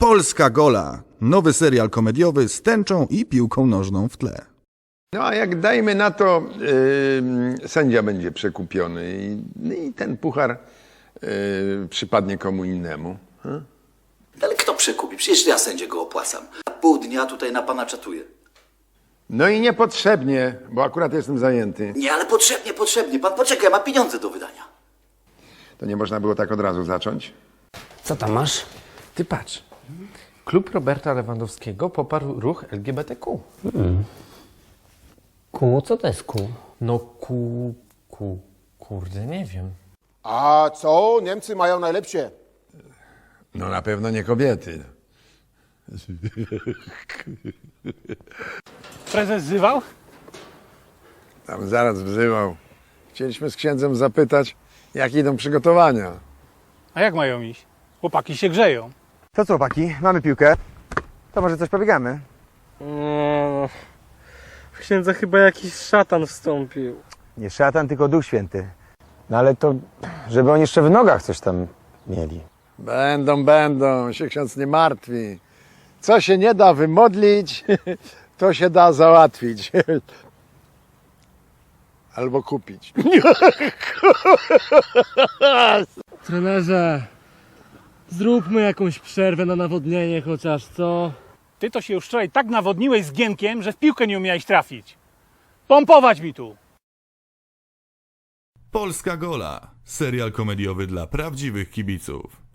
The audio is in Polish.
Polska Gola. Nowy serial komediowy z tęczą i piłką nożną w tle. No a jak dajmy na to, yy, sędzia będzie przekupiony i, no i ten puchar yy, przypadnie komu innemu. Ale kto przekupi? Przecież ja sędzie go opłacam. A pół dnia tutaj na pana czatuję. No i niepotrzebnie, bo akurat jestem zajęty. Nie, ale potrzebnie, potrzebnie. Pan poczekaj, ma pieniądze do wydania. To nie można było tak od razu zacząć? Co tam masz? Ty patrz. Klub Roberta Lewandowskiego poparł ruch LGBTQ. Ku, co to jest ku? No ku... ku... kurde, nie wiem. A co? Niemcy mają najlepsze. No na pewno nie kobiety. Prezes zywał? Tam zaraz wzywał. Chcieliśmy z księdzem zapytać, jak idą przygotowania. A jak mają iść? Chłopaki się grzeją. To co, chłopaki, mamy piłkę. To może coś pobiegamy? No, w księdza chyba jakiś szatan wstąpił. Nie szatan, tylko Duch Święty. No ale to, żeby oni jeszcze w nogach coś tam mieli. Będą, będą, się ksiądz nie martwi. Co się nie da wymodlić, to się da załatwić. Albo kupić. Trenerze, zróbmy jakąś przerwę na nawodnienie chociaż, co? Ty to się już wczoraj tak nawodniłeś z Gienkiem, że w piłkę nie umiałeś trafić. Pompować mi tu! Polska Gola. Serial komediowy dla prawdziwych kibiców.